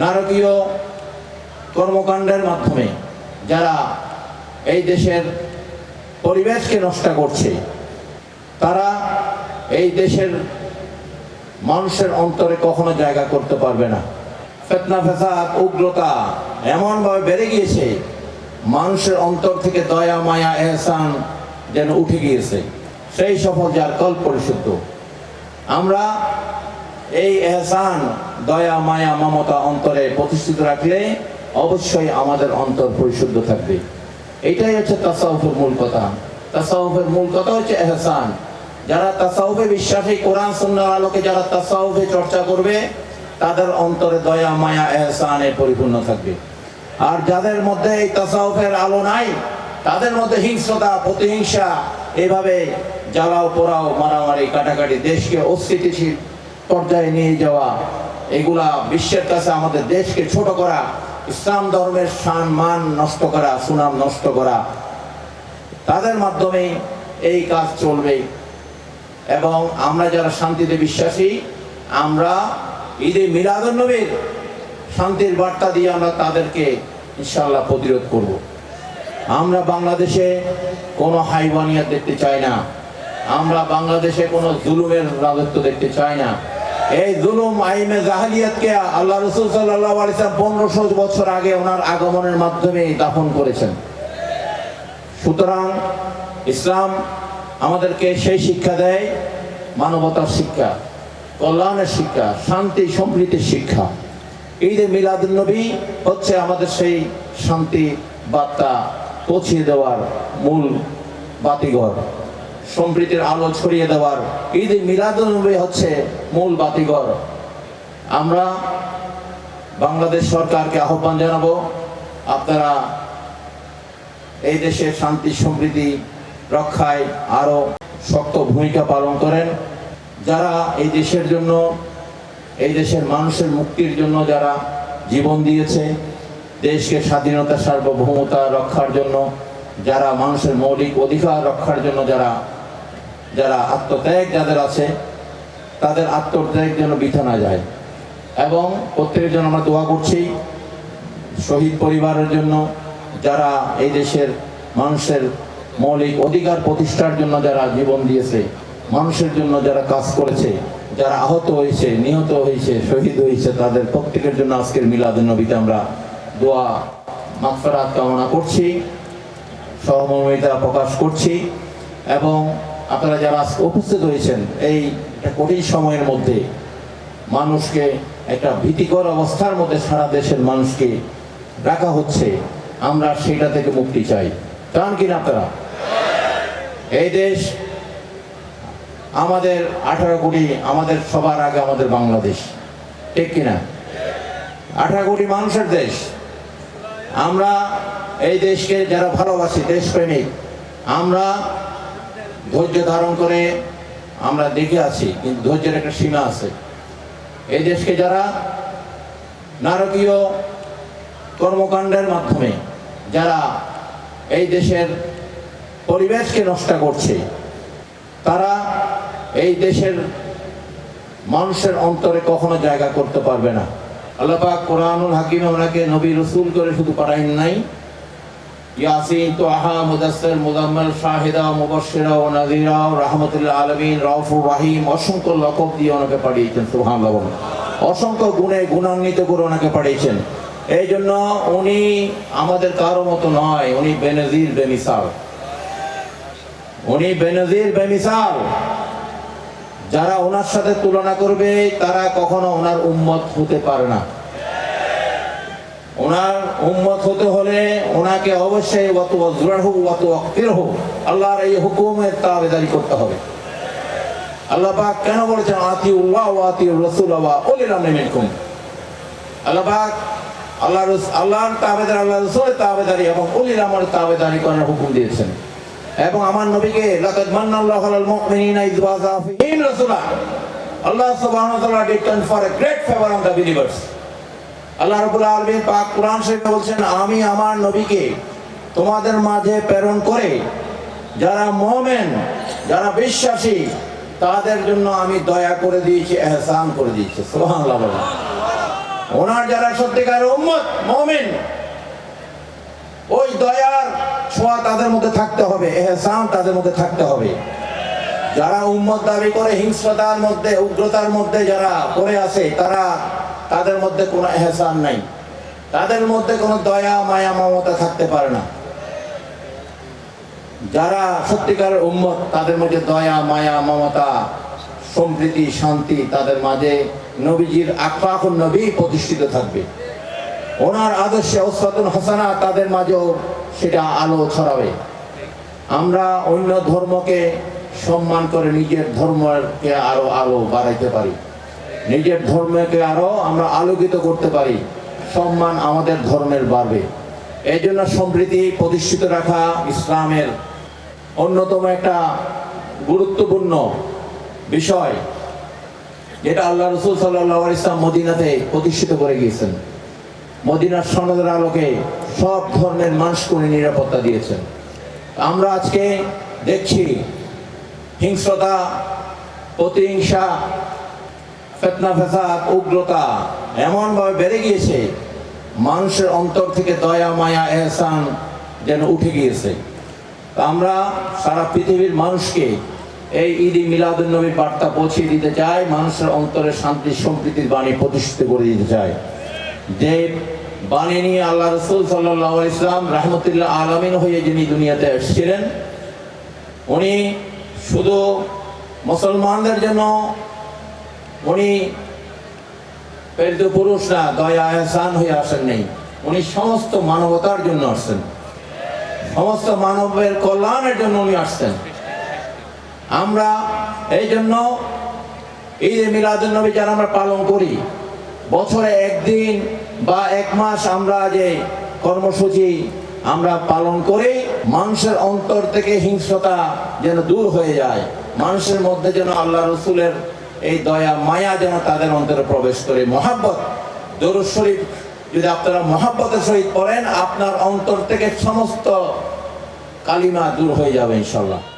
নারকীয় কর্মকাণ্ডের মাধ্যমে যারা এই দেশের পরিবেশকে নষ্ট করছে, তারা এই দেশের মানুষের অন্তরে কখনো জায়গা করতে পারবে না। ফেতনা, ফেসাদ, উগ্রতা এমনভাবে বেড়ে গিয়েছে, মানুষের অন্তর থেকে দয়া, মায়া, এহসান যেন উঠে গিয়েছে। সেই সফল যার কল পরিশুদ্ধ। আমরা এই এহসান, দয়া, মায়া, মমতা অন্তরে প্রতিষ্ঠিত রাখলে অবশ্যই আমাদের অন্তর পরিশুদ্ধ থাকবে। এটাই হচ্ছে তাসাউফের মূল কথা। তাসাউফের মূল কথা হচ্ছে এহসান। যারা তাসাউফে বিশ্বাসী কোরআন, সুন্নাহর আলোকে যারা তাসাউফে চর্চা করবে, তাদের অন্তরে দয়া, মায়া, এহসানে পরিপূর্ণ থাকবে। আর যাদের মধ্যে এই তাসাউফের আলো নাই, তাদের মধ্যে হিংস্রতা, প্রতিহিংসা, এভাবে জ্বালাও, পোড়াও, মারামারি, কাটাকাটি, দেশকে অস্থিতিশীল পর্যায়ে নিয়ে যাওয়া, এগুলা বিশ্বের কাছে আমাদের দেশকে ছোট করা, ইসলাম ধর্মের সম্মান মান নষ্ট করা, সুনাম নষ্ট করা, তাদের মাধ্যমে এই কাজ চলবে। এবং আমরা যারা শান্তিতে বিশ্বাসী, আমরা ঈদে মিলাদুন্নবীর শান্তির বার্তা দিয়ে আমরা তাদেরকে ইনশাল্লাহ প্রতিরোধ করব। আমরা বাংলাদেশে কোনো হাইবানিয়া দেখতে চাই না। আমরা বাংলাদেশে কোনো জুলুমের রাজত্ব দেখতে চাই না। এই জুলুম আইমে জাহালিয়াতকে আল্লাহ রসুল সাল্লাহ আলিসাম পনেরোশো বছর আগে ওনার আগমনের মাধ্যমে দাফন করেছেন। সুতরাং ইসলাম আমাদেরকে সেই শিক্ষা দেয়, মানবতার শিক্ষা, কল্যাণের শিক্ষা, শান্তি, সম্প্রীতির শিক্ষা। ঈদে মিলাদুন্নবী হচ্ছে আমাদের সেই শান্তি বার্তা পৌঁছিয়ে দেওয়ার মূল বাতিঘর। সম্প্রীতির আলো ছড়িয়ে দেওয়ার ঈদে মিলাদুন্নবী হচ্ছে মূল বাতিঘর। আমরা বাংলাদেশ সরকারকে আহ্বান জানাব, আপনারা এই দেশের শান্তি, সমৃদ্ধি রক্ষায় আরও শক্ত ভূমিকা পালন করেন। যারা এই দেশের জন্য, এই দেশের মানুষের মুক্তির জন্য যারা জীবন দিয়েছে, দেশকে স্বাধীনতা, সার্বভৌমতা রক্ষার জন্য, যারা মানুষের মৌলিক অধিকার রক্ষার জন্য যারা যারা আত্মত্যাগ যাদের আছে, তাদের আত্মত্যাগ যেন বৃথা না যায়। এবং প্রত্যেকের জন্য আমরা দোয়া করছি শহীদ পরিবারের জন্য, যারা এই দেশের মানুষের মৌলিক অধিকার প্রতিষ্ঠার জন্য যারা জীবন দিয়েছে, মানুষের জন্য যারা কাজ করেছে, যারা আহত হয়েছে, নিহত হয়েছে, শহীদ হয়েছে, তাদের প্রত্যেকের জন্য আজকের মিলাদ নবীতে আমরা দোয়া, মাগফিরাত কামনা করছি, সহমর্মিতা প্রকাশ করছি এবং আপনারা যারা আজকে উপস্থিত হয়েছেন, এই কঠিন সময়ের মধ্যে মানুষকে একটা ভীতিকর অবস্থার মধ্যে সারা দেশের মানুষকে রাখা হচ্ছে, আমরা সেটা থেকে মুক্তি চাই। চান কিনা আপনারা? এই দেশ আমাদের আঠারো কোটি, আমাদের সবার আগে আমাদের বাংলাদেশ। ঠিক কিনা? আঠারো কোটি মানুষের দেশ। আমরা এই দেশকে যারা ভালোবাসি, দেশপ্রেমিক, আমরা ধৈর্য ধারণ করে আমরা দেখে আছি কিন্তু ধৈর্যের একটা সীমা আছে। এই দেশকে যারা নারকীয় কর্মকাণ্ডের মাধ্যমে, যারা এই দেশের পরিবেশকে নষ্ট করছে, তারা এই দেশের মানুষের অন্তরে কখনো জায়গা করতে পারবে না। আল্লাহ পাক কোরআনুল হাকিমে ওনাকে নবী রসুল করে শুধু পাঠাইন নাই ইয়াসিন তোহা মুদাসসির মুজাম্মিল শাহিদা, মুবাশশিরা ও নাযীরা, রাহমাতুল আলামিন, রাউফুর রহিম, অসংখ্য লকব দিয়ে ওনাকে পাঠিয়েছেন, সুবহানাল্লাহ। অসংখ্য গুণে গুণান্বিত করে ওনাকে পাঠিয়েছেন। এই জন্য উনি আমাদের কারও মতো নয়, উনি বেনজির বেমিসাল। উনি বেনজির বেমিসাল। যারা ওনার সাথে তুলনা করবে, তারা কখনো ওনার উম্মত হতে পারে না। ওনার উম্মত হতে হলে ওনাকে অবশ্যই অত অজরাহু অত অক্তিরহু আল্লাহর এই হুকুমের তাবেদারি করতে হবে। আল্লাহ পাক কেন বলেছেন আতি উল্লাহ আতি রসুল ওয়া উলিল আমরি মিনকুম আল্লাহ পাক আল্লাহ আল্লাহর তাবেদার আল্লাহ রসুলের তাবেদারি এবং উলিল আমরের তাবেদারি করার হুকুম দিয়েছেন। এবং আমার নবীকে, লাকাদ মান্নাল্লাহু আলাল মুমিনিনা ইয ফীহিম রাসূলা আল্লাহ সুবহানাহু ওয়া তাআলা did confer a great favor on the believers আল্লাহ রাব্বুল আলামিন পাক কোরআন শরীফে বলছেন, আমি আমার নবীকে তোমাদের মাঝে প্রেরণ করে যারা মুমিন, যারা বিশ্বাসী, তাদের জন্য আমি দয়া করে দিয়েছি, এহসান করে দিয়েছি। ওনার যারা সত্যিকার উম্মত, মমিন, ওই দয়ার ছোঁয়া তাদের মধ্যে থাকতে হবে, এহসান তাদের মধ্যে থাকতে হবে। যারা উম্মত দাবি করে, হিংস্রতার মধ্যে, উগ্রতার মধ্যে যারা পড়ে আছে, তারা তাদের মধ্যে কোনো এহসান নাই। তাদের মধ্যে কোনো দয়া, মায়া, মমতা থাকতে পারে না। যারা সত্যিকারের উম্মত, তাদের মধ্যে দয়া, মায়া, মমতা, সম্প্রীতি, শান্তি তাদের মাঝে নবীজির আকফাকুন নবী প্রতিষ্ঠিত থাকবে। ওনার আদর্শে ওসরাতুল হাসানা তাদের মাঝেও সেটা আলো ছড়াবে। আমরা অন্য ধর্মকে সম্মান করে নিজের ধর্মকে আরও আলো বাড়াইতে পারি। নিজের ধর্মকে আরও আমরা আলোকিত করতে পারি। সম্মান আমাদের ধর্মের বাড়বে। এই জন্য সম্প্রীতি প্রতিষ্ঠিত রাখা ইসলামের অন্যতম একটা গুরুত্বপূর্ণ বিষয়, যেটা আল্লাহ রসুল সাল্লাহ ইসলাম মদিনাতে প্রতিষ্ঠিত করে গিয়েছেন। মদিনার সনদের আলোকে সব ধর্মের মানুষকে উনি নিরাপত্তা দিয়েছেন। আমরা আজকে দেখছি হিংস্রতা, প্রতিহিংসা ফেতনা ফেসাদ উগ্রতা এমনভাবে বেড়ে গিয়েছে, মানুষের অন্তর থেকে দয়া, মায়া, এহসান যেন উঠে গিয়েছে। আমরা সারা পৃথিবীর মানুষকে এই ঈদ মিলাদুল নবীর বার্তা পৌঁছে দিতে চাই, মানুষের অন্তরে শান্তি, সম্প্রীতির বাণী প্রতিষ্ঠিত করে দিতে চাই। যে বাণী নিয়ে আল্লাহ রসুল সাল্লাহ ইসলাম রহমতুল্লাহ আলমিন হয়ে যিনি দুনিয়াতে এসেছিলেন, উনি শুধু মুসলমানদের জন্য উনি প্রেরিত পুরুষ না দয়া, এহসান হয়ে আসেন নেই। উনি সমস্ত মানবতার জন্য আসছেন। সমস্ত মানবের কল্যাণের জন্য উনি আসছেন। আমরা এই জন্য ঈদ মিলাদুল নবী যারা আমরা পালন করি, বছরে একদিন বা এক মাস আমরা যে কর্মসূচি আমরা পালন করে, মানুষের অন্তর থেকে হিংস্রতা যেন দূর হয়ে যায়, মানুষের মধ্যে যেন আল্লাহ রসুলের এই দয়া, মায়া যেন তাদের অন্তরে প্রবেশ করে। মহাব্বত, দরুদ শরীফ, যদি আপনারা মহাব্বতের সহিত পড়েন, আপনার অন্তর থেকে সমস্ত কালিমা দূর হয়ে যাবে ইনশাল্লাহ